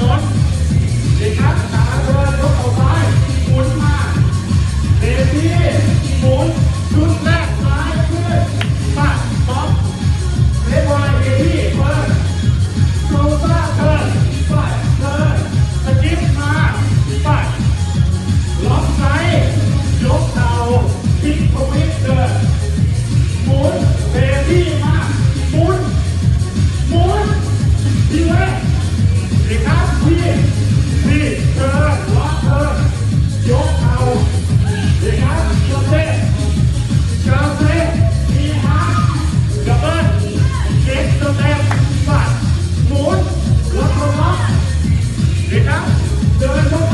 นนดีครับสามายกออกไปหมุนมาเลซี่หมุชุด Done.